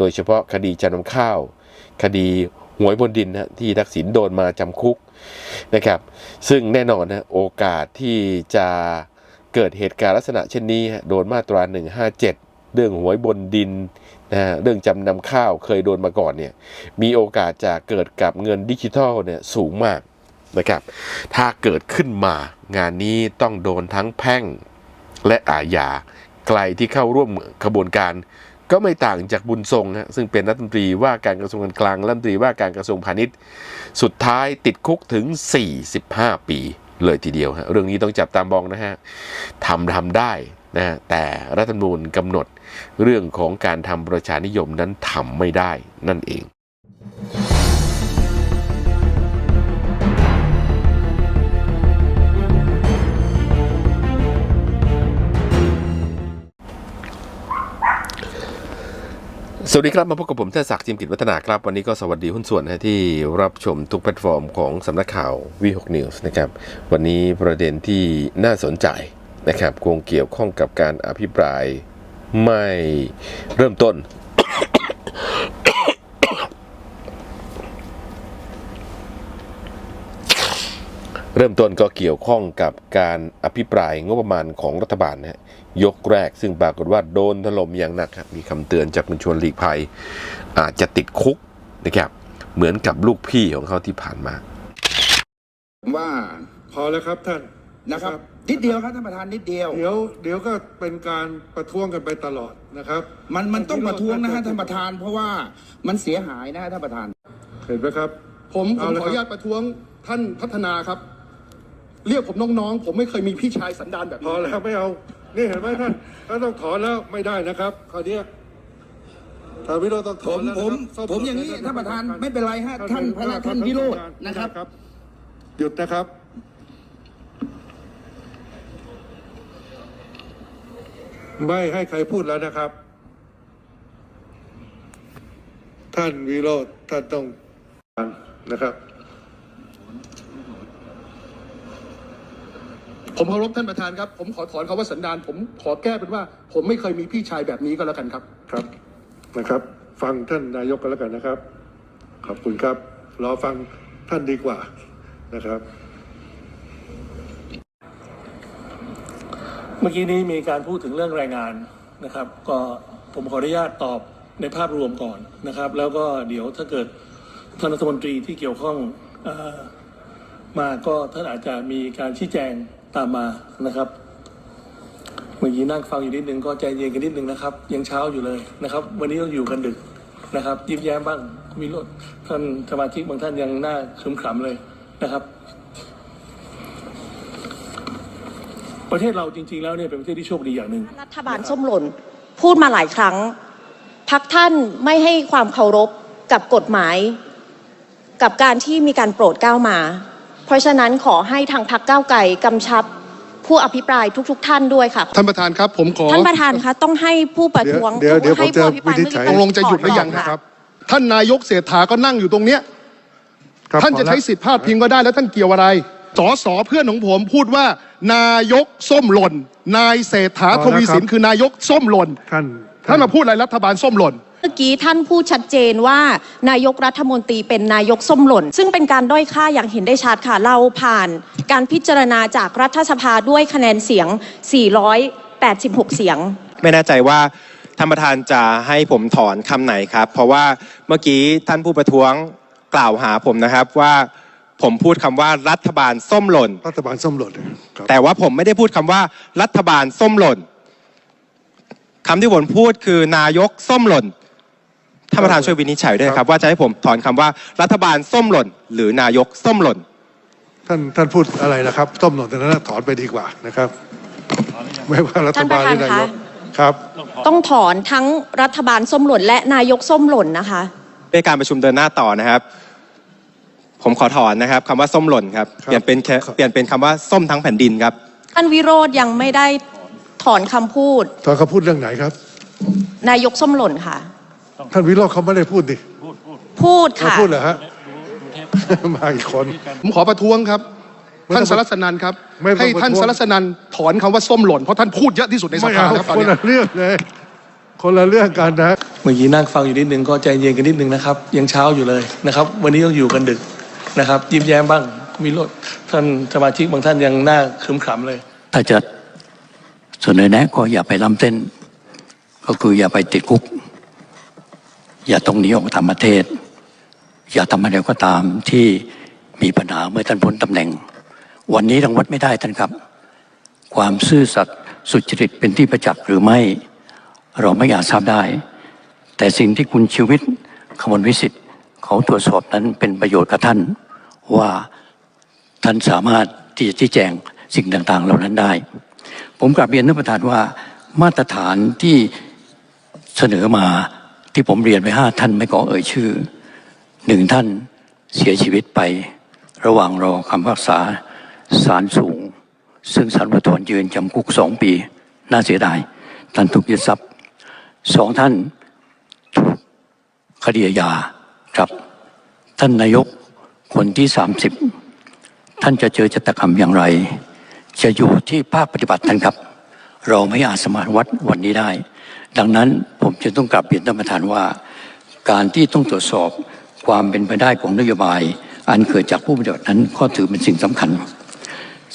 โดยเฉพาะคดีจำนำข้าว คดีหวยบนดินนะที่ทักษิณโดนมาจำคุกนะครับ ซึ่งแน่นอนนะโอกาสที่จะเกิดเหตุการณ์ลักษณะเช่นนี้ โดนมาตรา 157 เรื่องหวยบนดินนะเรื่องจำนำข้าวเคยโดนมาก่อนเนี่ยมีโอกาสจะเกิดกับเงินดิจิทัลเนี่ยสูงมากนะครับถ้าเกิดขึ้นมางานนี้ต้องโดนทั้งแพ่งและอาญาใครที่เข้าร่วมขบวนการ ก็ไม่ต่างจากบุญทรงฮะซึ่งเป็นรัฐมนตรีว่าการกระทรวงการคลังรัฐมนตรีว่าการกระทรวงพาณิชย์ สุดท้ายติดคุกถึง 45 ปีเลยทีเดียวฮะเรื่องนี้ต้องจับตามองนะฮะทำทำได้นะฮะแต่รัฐธรรมนูญกำหนดเรื่องของการทำประชานิยมนั้นทำไม่ได้นั่นเอง สวัสดีครับ มาพบกับผมเทศศักดิ์จิมกิจวัฒนาครับ วันนี้ก็สวัสดีหุ้นส่วนนะที่รับชมทุกแพลตฟอร์มของสำนักข่าววี6 News นะครับ วันนี้ประเด็นที่น่าสนใจนะครับคงเกี่ยวข้องกับการอภิปรายไม่เริ่มต้น เริ่มต้นก็เกี่ยวข้องกับการอภิปรายงบประมาณของรัฐบาลนะฮะ ยกแรก ซึ่งปรากฏว่าโดนถล่มอย่างหนักครับมีคำเตือนจากคุณชวนหลีกภัย อาจจะติดคุกนะครับเหมือนกับลูกพี่ของเขาที่ผ่านมาผมว่าพอแล้วครับท่านนะครับนิดเดียวครับท่านประธานนิดเดียว เดี๋ยวเดี๋ยวก็เป็นการประท้วงกันไปตลอดนะครับมันมันต้องประท้วงนะฮะท่านประธาน เพราะว่ามันเสียหายนะฮะท่านประธาน เห็นไหมครับ ผมผเอามเลยขออนุญาตประท้วงท่านพัฒนาครับ เรียกผมน้องๆผมไม่เคยมีพี่ชายสันดานแบบพอนี้แล้วไม่เอา นี่เห็นไหมท่านท่านต้องถอนแล้วไม่ได้นะครับคราวเนี้ยท่านวิโรจน์ต้องถผอนมแล้วผมนะครับส้ผมอย่างนี้ท่านประธานไม่เป็นไรฮะท่านพระท่านวิโรจน์นะครับ หยุดนะครับ ไม่ให้ใครพูดแล้วนะครับ ท่านวิโรจน์ท่านต้องนะครับ ผมเคารพท่านประธานครับ ผมขอถอนคำว่าสันดานผมขอแก้เป็นว่า ผมไม่เคยมีพี่ชายแบบนี้ก็แล้วกันครับ ครับนะครับ ฟังท่านนายกกันแล้วกันนะครับ ขอบคุณครับ รอฟังท่านดีกว่านะครับ เมื่อกี้นี้มีการพูดถึงเรื่องแรงงานนะครับ ก็ผมขออนุญาตตอบในภาพรวมก่อนนะครับ แล้วก็เดี๋ยวถ้าเกิดท่านรัฐมนตรีที่เกี่ยวข้องเออมาก็ท่านอาจจะมีการชี้แจง ตามมานะครับเมื่อกี้นั่งฟังอยู่นิดนึงก็ใจเย็นกันนิดนึงนะครับ ยังเช้าอยู่เลยนะครับ วันนี้ต้องอยู่กันดึกนะครับ ยิ้มแย้มบ้างมีรถท่านสมาชิกบางท่านยังหน้าขรึมขำเลยนะครับ ประเทศเราจริง ๆ แล้วเนี่ยเป็นประเทศที่โชคดีอย่างหนึ่งรัฐบาลส้มหล่นพูดมาหลายครั้งพักท่านไม่ให้ความเคารพกับกฎหมาย กับการที่มีการโปรดเกล้ามา เพราะฉะนั้นขอให้ทางพักเก้าวไก่กำชับผู้อภิปรายทุกๆท่านด้วยค่ะ ท่านประธานครับผมขอท่านประธานคะต้องให้ผู้ประท้วงเดี๋ยวเดี๋ยวให้ผมจะผู้อภิปรายวินิจฉัยเมื่อกี้ตกลงจะหยุดหรือยังถนะครับ ท่านนายกเศรษฐาก็นั่งอยู่ตรงเนี้ยครับท่านจะใช้สิทธิ์พาดพิงก็ได้แล้วท่านเกี่ยวอะไรสอสอเพื่อนของผมพูดว่า นายกส้มหล่น นายเศรษฐาทวีสินคือนายกส้มหล่นท่านท่านมาพูดอะไรรัฐบาลส้มหล่น เมื่อกี้ท่านพูดชัดเจนว่านายกรัฐมนตรีเป็นนายกส้มหล่น ซึ่งเป็นการด้อยค่าอย่างเห็นได้ชัดค่ะ เราผ่านการพิจารณาจากรัฐสภาด้วยคะแนนเสียง 486 เสียง ไม่แน่ใจว่าท่านประธานจะให้ผมถอนคำไหนครับ เพราะว่าเมื่อกี้ท่านผู้ประท้วงกล่าวหาผมนะครับว่าผมพูดคำว่ารัฐบาลส้มหล่น รัฐบาลส้มหล่นครับแต่ว่าผมไม่ได้พูดคำว่ารัฐบาลส้มหล่นคำที่ผมพูดคือนายกส้มหล่นท่านประธานช่วยวินิจฉัยด้วยนะครับ ว่าจะให้ผมถอนคำว่ารัฐบาลส้มหล่น หรือนายกส้มหล่น ท่านท่านพูดอะไรนะครับ ส้มหล่นตรงนั้นถอนไปดีกว่านะครับ ไม่ว่ารัฐบาลหรือนายกครับ ต้องถอนทั้งรัฐบาลส้มหล่น และนายกส้มหล่นนะคะด้วยการประชุมเดินหน้าต่อนะครับ ผมขอถอนนะครับคำว่าส้มหล่นครับครับเปลี่ยนเป็นแค่เปลี่ยนเป็นคำว่าส้มทั้งแผ่นดินครับท่านวิโรธยังไม่ได้ถอนคำพูดตอนเขาพูดเรื่องไหนครับ นายกส้มหล่นค่ะ ท่านวิโรจน์เขาไม่ได้พูดดิพูดเขาค่ะ พูดเหรอฮะ มาอีกคน ผมขอประท้วงครับ ไม่ต้องท่านสรัสนันครับ ไม่ต้องให้ท่านประท้วงสรัสนันถอนคำว่าส้มหล่นเพราะท่านพูดเยอะที่สุดในสไม่ภาเอาครับตอนคนเนี้ย ละเรื่องเลย คนละเรื่องกันนะ เมื่อกี้นั่งฟังอยู่นิดนึงก็ใจเย็นกันนิดนึงนะครับ ยังเช้าอยู่เลยนะครับ วันนี้ต้องอยู่กันดึกนะครับ ยิ้มแย้มบ้างมีรถท่านสมาชิกบางท่านยังหน้าขรึมขำเลย ถ้าจะเสนอแนะก็อย่าไปล้ำเส้น ก็คืออย่าไปติดคุก อย่าต้องหนีออกต่างประเทศ อย่าทำอะไรก็ตามที่มีปัญหาเมื่อท่านพ้นตำแหน่ง วันนี้รังวัดไม่ได้ท่านครับ ความซื่อสัตย์สุจริตเป็นที่ประจักษ์หรือไม่ เราไม่อาจทราบได้ แต่สิ่งที่คุณชีวิตขมวลวิสิทธิ์เขาตรวจสอบนั้นเป็นประโยชน์กับท่าน ว่าท่านสามารถที่จะชี้แจงสิ่งต่างๆ เหล่านั้นได้ ผมกลับเรียนท่านประธานว่ามาตรฐานที่เสนอมา ที่ผมเรียนไปห้าท่านไม่ขอเอ่ยชื่อหนึ่งท่านเสียชีวิตไป ระหว่างรอคำพิพากษาศาลสูง ซึ่งศาลอุทธรณ์ยืนจำคุกสองปี น่าเสียดาย ท่านถูกยึดทรัพย์สองท่านถูกคดีอาครับ ท่านนายกคนที่สามสิบท่านจะเจอชะตากรรมอย่างไร จะอยู่ที่ภาคปฏิบัติท่านครับ เราไม่อาจสมารถวัดวันนี้ได้ ดังนั้น จะต้องกลับเรียนท่านประธานว่า การที่ต้องตรวจสอบความเป็นไปได้ของนโยบาย อันเกิดจากผู้ปฏิบัตินั้นก็ถือเป็นสิ่งสำคัญ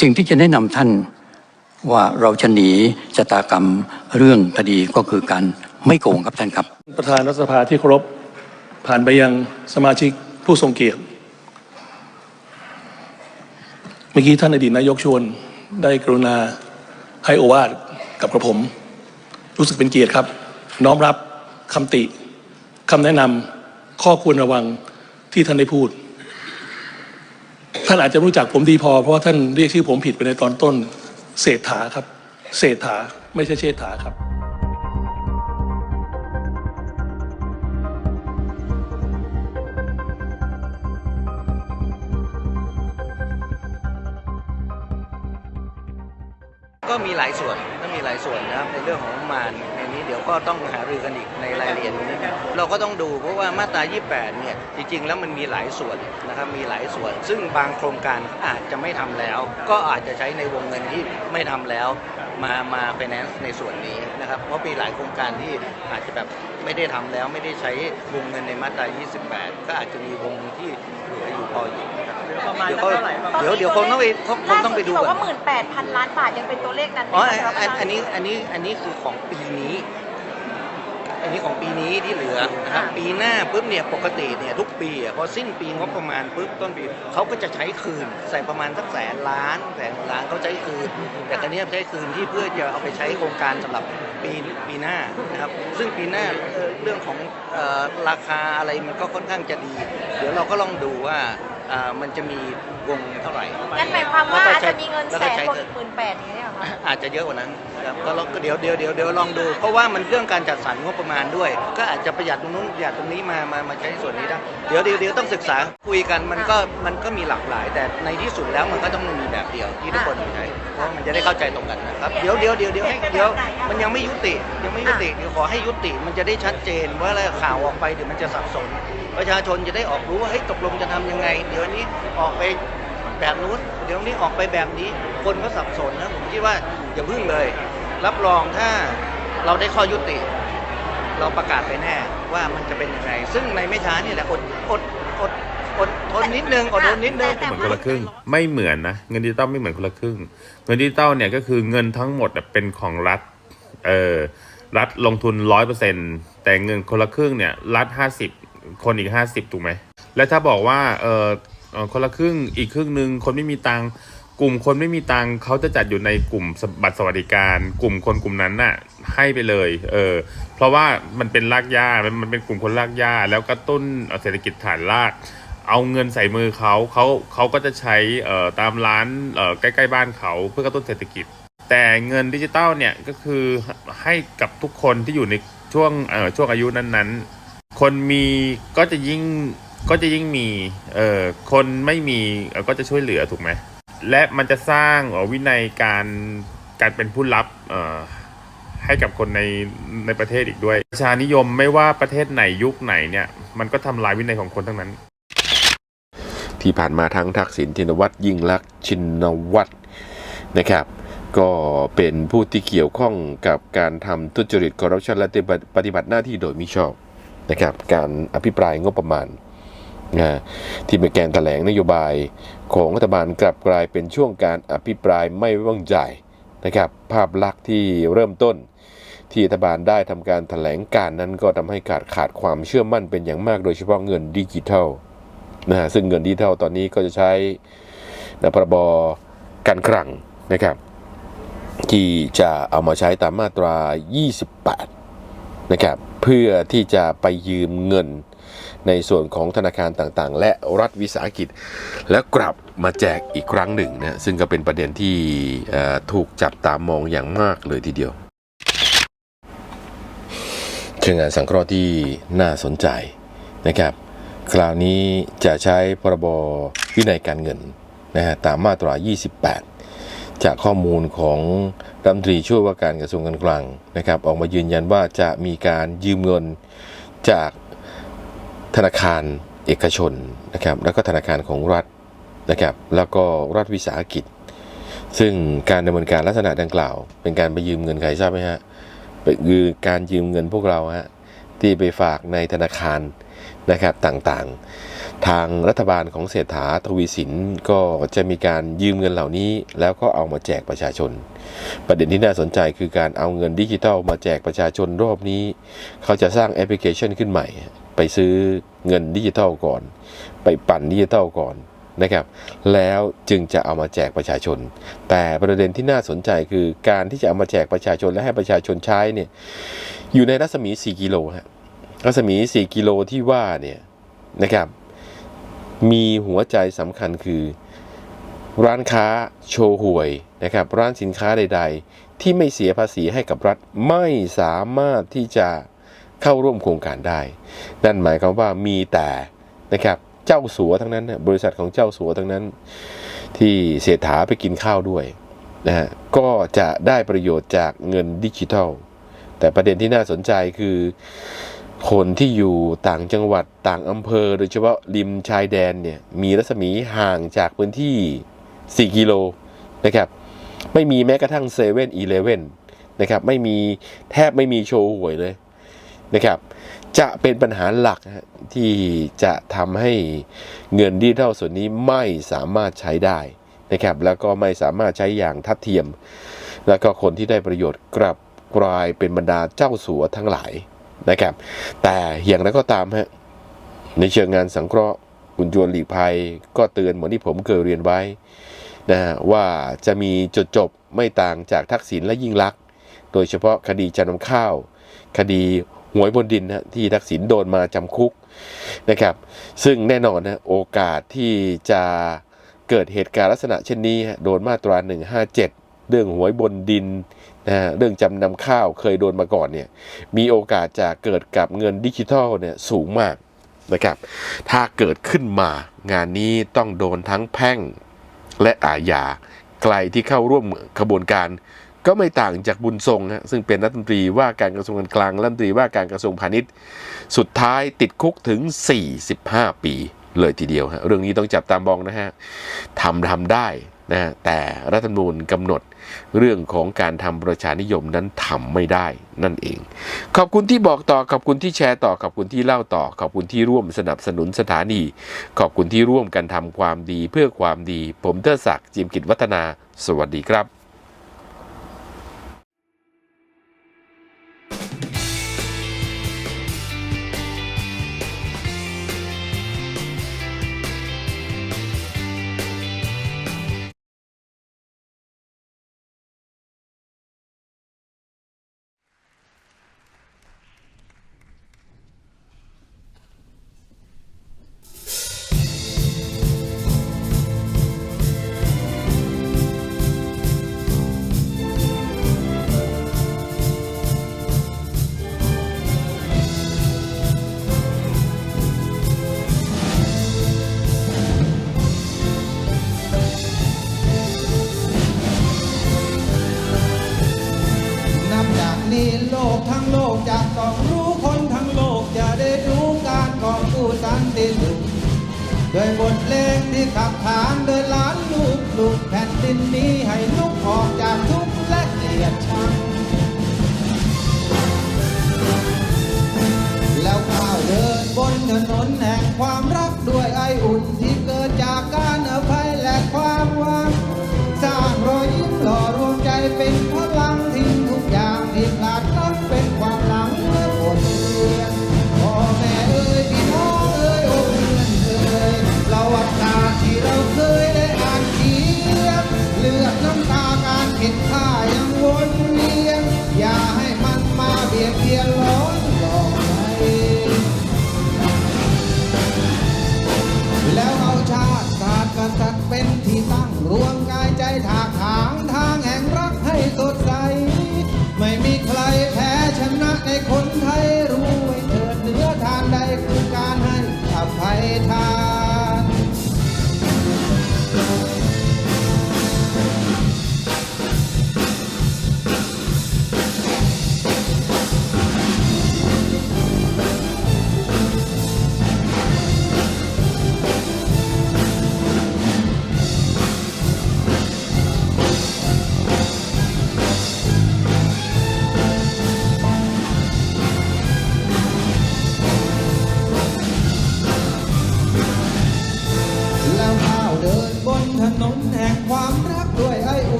สิ่งที่จะแนะนำท่านว่าเราจะหนีชะตากรรมเรื่องคดีก็คือการไม่โกงครับท่านครับ ประธานรัฐสภาที่เคารพผ่านไปยังสมาชิกผู้ทรงเกียรติเมื่อกี้ท่านอดีตนายกชวนได้กรุณาให้โอวาทกับกระผม รู้สึกเป็นเกียรติครับ น้อมรับคำติคำแนะนำข้อควรระวังที่ท่านได้พูด ท่านอาจจะรู้จักผมดีพอ เพราะว่าท่านเรียกชื่อผมผิดไปในตอนต้นเศรษฐาครับ เศรษฐาไม่ใช่เชษฐาครับก็มีหลายส่วนก็มีหลายส่วนนะครับในเรื่องของงบประมาณใน ก็ต้องหารือกันอีกในรายละเอียดตรงนี้เราก็ต้องดูเพราะว่ามาตรา 28 เนี่ยจริงๆ แล้วมันมีหลายส่วนนะครับมีหลายส่วน ซึ่งบางโครงการอาจจะไม่ทำแล้ว ก็อาจจะใช้ในวงเงินที่ไม่ทำแล้ว มามาไฟแนนซ์ในส่วนนี้นะครับเพราะมีหลายโครงการที่อาจจะแบบไม่ได้ทำแล้วไม่ได้ใช้วงเงินในมาตรา 28 ก็อาจจะมีวงที่เหลืออยู่พออยู่นะครับเดี๋ยวก็เดี๋ยวเดี๋ยวคงต้องไปคงต้องไปดูล่าสุที่บอกกัว่านหมื่นแปดพันล้านบาทยังเป็นตัวเลขนั้นไหมอ๋อคะอันอันอันนี้อันนี้อันนี้คือของปีนี้อั นนี้ของปีนี้ที่เหลือนะครับปีหน้าปุ๊บเนี่ยปกติเนี่ยทุกปีอะพอสิ้นปีงบประมาณปุ๊บต้นปีเขาก็จะใช้คืนใส่ประมาณสักแสนล้านแสนล้านเขาใช้คืน แต่ครั้นี้ใช้คืนที่เพื่อจะเอาไปใช้โครงการสำหรับปีปีหน้านะครับซึ่งปีหน้าเอ่อเรื่องของเอ่อราคาอะไรมันก็ค่อนข้างจะดี เดี๋ยวเราก็ลองดูว่าอ่ามันจะมีวงเท่าไหร่งั้นหมายความว่าอาจจะมีเงินล้วแสก็นใช้กว่าหมื่นแปดอย่างนี้ยเหรอคะอาจจะเยอะกว่านั้น ครับก็เราก็เดี๋ยวเดี๋ยวเดี๋ยวเดี๋ยวลองดู เพราะว่ามันเรื่องการจัดสรรงบประมาณด้วย ก็อาจจะประหยัดตรงนู้นประหยัดตรงนี้มามามาใช้ส่วนนี้ได้เดี๋ยวเดี๋ยวเดี๋ยวต้องศึกษาคุยกันมันก็มันก็มีหลากหลาย แต่ในที่สุดแล้วมันก็ต้องมีแบบเดียวที่ทุกคนใช้เพราะมันจะได้เข้าใจตรงกันนะครับเดี๋ยวเดี๋ยวเดี๋ยวเดี๋ยวให้เดี๋ยวมันยังไม่ยุติยังไม่ยุติเดี๋ยวขอให้ยุติมันจะได้ชัดเจนว่าอะไรข่าวออกไปเดี๋ยวมันจะสับสน ประชาชนจะได้ออกรู้ว่าเฮ้ยตกลงจะทำยังไง เดี๋ยวนี้ออกไปแบบนู้นเดี๋ยวนี้ออกไปแบบนี้ คนก็สับสนนะผมคิดว่าอย่าพึ่งเลย รับรองถ้าเราได้ข้อยุติ เราประกาศไปแน่ว่ามันจะเป็นยังไง ซึ่งในไม่ช้านี่แหละอดอดอดอดทนนิดนึงอดทนนิดนึงแต่เหมือนคนละครึ่ง ไม่เหมือนนะ เงินดิจิตอลไม่เหมือนคนละครึ่ง เงินดิจิตอลเนี่ยก็คือเงินทั้งหมดอะเป็นของรัฐ เออ รัฐลงทุนร้อยเปอร์เซ็นแต่เงินคนละครึ่งเนี่ย รัฐห้าสิบคนอีกห้าสิบถูกไหม และถ้าบอกว่า เออเอ่อคนละครึ่งอีกครึ่งหนึ่งคนไม่มีตังค์ กลุ่มคนไม่มีตังค์เขาจะจัดอยู่ในกลุ่มบัตรสวัสดิการ กลุ่มคนกลุ่มนั้นน่ะ ให้ไปเลย เออ เพราะว่ามันเป็นรากหญ้ามันมันเป็นกลุ่มคนรากหญ้าแล้วกระตุ้นเศรษฐกิจฐานราก เอาเงินใส่มือเขาเขาเขาก็จะใช้เอ่อตามร้านเอ่อใกล้ๆบ้านเขาเพื่อกระตุ้นเศรษฐกิจ แต่เงินดิจิตอลเนี่ยก็คือให้กับทุกคนที่อยู่ในช่วงเอ่อช่วงอายุนั้นๆ คนมีก็จะยิ่งก็จะยิ่งมีเอ่อคนไม่มีก็จะช่วยเหลือถูกไหม และมันจะสร้างวินัยการการเป็นผู้รับให้กับคนในในประเทศอีกด้วย ประชานิยมไม่ว่าประเทศไหนยุคไหนเนี่ย มันก็ทำลายวินัยของคนทั้งนั้น ที่ผ่านมาทั้งทักษิณชินวัตรยิ่งลักษณ์ชินวัตรนะครับ ก็เป็นผู้ที่เกี่ยวข้องกับการทำทุจริตคอร์รัปชันและปฏิบัติหน้าที่โดยมิชอบนะครับ การอภิปรายงบประมาณ นะที่เป็นแกนแถลงนโยบายของรัฐบาลกลับกลายเป็นช่วงการอภิปรายไม่ไว้วางใจนะครับภาพลักษณ์ที่เริ่มต้น ที่รัฐบาลได้ทำการแถลงการนั้นก็ทำให้ขาดขาดความเชื่อมั่นเป็นอย่างมากโดยเฉพาะเงินดิจิทัลนะฮะซึ่งเงินดิจิทัลตอนนี้ก็จะใช้นะพรบการคลังนะครับ ที่จะเอามาใช้ตามมาตรา 28 นะครับ เพื่อที่จะไปยืมเงิน ในส่วนของธนาคารต่างๆ และรัฐวิสาหกิจ แล้วกลับมาแจกอีกครั้งหนึ่งนะซึ่งก็เป็นประเด็นที่ถูกจับตามองอย่างมากเลยทีเดียวเชิงงานสังเคราะห์ที่น่าสนใจนะครับ คราวนี้จะใช้พรบวินัยการเงินนะฮะตามมาตรา 28 จากข้อมูลของรัฐมนตรีช่วยว่าการกระทรวงการคลังนะครับ ออกมายืนยันว่าจะมีการยืมเงินจาก ธนาคารเอกชนนะครับแล้วก็ธนาคารของรัฐนะครับแล้วก็รัฐวิสาหกิจ ซึ่งการดำเนินการลักษณะดังกล่าว เป็นการไปยืมเงินใครทราบไหมฮะเป็นคือการยืมเงินพวกเราฮะที่ไปฝากในธนาคารนะครับต่างๆ ทางรัฐบาลของเศรษฐาทวีสินก็จะมีการยืมเงินเหล่านี้ แล้วก็เอามาแจกประชาชน ประเด็นที่น่าสนใจคือการเอาเงินดิจิทัลมาแจกประชาชนรอบนี้ เขาจะสร้างแอปพลิเคชันขึ้นใหม่ ไปซื้อเงินดิจิทัลก่อน ไปปั่นดิจิทัลก่อนนะครับ แล้วจึงจะเอามาแจกประชาชน แต่ประเด็นที่น่าสนใจคือการที่จะเอามาแจกประชาชนและให้ประชาชนใช้เนี่ยอยู่ในรัศมี 4 กิโลฮะรัศมี 4 กิโลที่ว่าเนี่ยนะครับ มีหัวใจสำคัญคือ ร้านค้าโชว์หวยนะครับ ร้านสินค้าใด ๆ ที่ไม่เสียภาษีให้กับรัฐไม่สามารถที่จะ เข้าร่วมโครงการได้ นั่นหมายความว่ามีแต่นะครับเจ้าสัวทั้งนั้นบริษัทของเจ้าสัวทั้งนั้น ที่เศรษฐาไปกินข้าวด้วยนะฮะก็จะได้ประโยชน์จากเงินดิจิทัล แต่ประเด็นที่น่าสนใจคือคนที่อยู่ต่างจังหวัดต่างอำเภอ โดยเฉพาะริมชายแดนเนี่ยมีรัศมีห่างจากพื้นที่ 4 กิโลนะครับไม่มีแม้กระทั่งเซเว่นอีเลเว่นนะครับไม่มีแทบไม่มีโชว์หวยเลย นะครับ จะเป็นปัญหาหลักที่จะทำให้เงินดิจิทัลส่วนนี้ไม่สามารถใช้ได้นะครับ แล้วก็ไม่สามารถใช้อย่างทัดเทียม แล้วก็คนที่ได้ประโยชน์กลับกลายเป็นบรรดาเจ้าสัวทั้งหลายนะครับ แต่อย่างไรก็ตามฮะในเชิงงานสังเคราะห์คุณจวนหลีกภัย ก็เตือนเหมือนที่ผมเคยเรียนไว้นะฮะว่าจะมีจุดจบไม่ต่างจากทักษิณและยิ่งลักษณ์โดยเฉพาะคดีจำนำข้าว คดี หวยบนดินนะที่ทักษิณโดนมาจำคุกนะครับ ซึ่งแน่นอนนะโอกาสที่จะเกิดเหตุการณ์ลักษณะเช่นนี้โดนมาตรา 157 เรื่องหวยบนดินนะฮะเรื่องจำนำข้าวเคยโดนมาก่อนเนี่ยมีโอกาสจะเกิดกับเงินดิจิทัลเนี่ยสูงมากนะครับ ถ้าเกิดขึ้นมางานนี้ต้องโดนทั้งแพ่งและอาญาใครที่เข้าร่วมขบวนการ ก็ไม่ต่างจากบุญทรงฮะซึ่งเป็นรัฐมนตรีว่าการกระทรวงการคลังรัฐมนตรีว่าการกระทรวงพาณิชย์ สุดท้ายติดคุกถึง 45 ปีเลยทีเดียวฮะเรื่องนี้ต้องจับตามองนะฮะทำทำได้นะฮะแต่รัฐธรรมนูญกำหนดเรื่องของการทำประชานิยมนั้นทำไม่ได้นั่นเอง ขอบคุณที่บอกต่อขอบคุณที่แชร์ต่อขอบคุณที่เล่าต่อ ขอบคุณที่ร่วมสนับสนุนสถานี ขอบคุณที่ร่วมกันทำความดีเพื่อความดี ผมเทอศักดิ์จิมกิจวัฒนา สวัสดีครับ ขับขานโดยล้านลูกลูกแผ่นดินนี้ให้ลุกออกจากทุก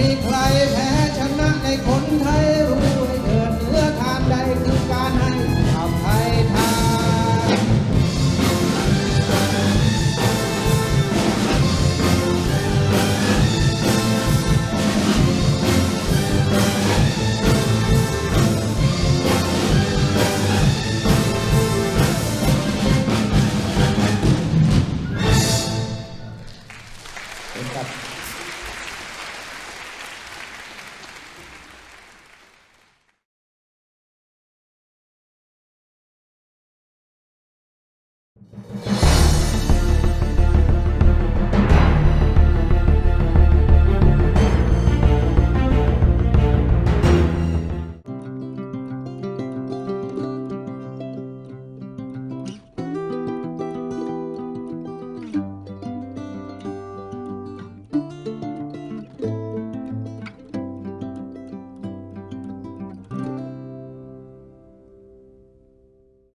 มีใครแพ้ชนะในคนไทย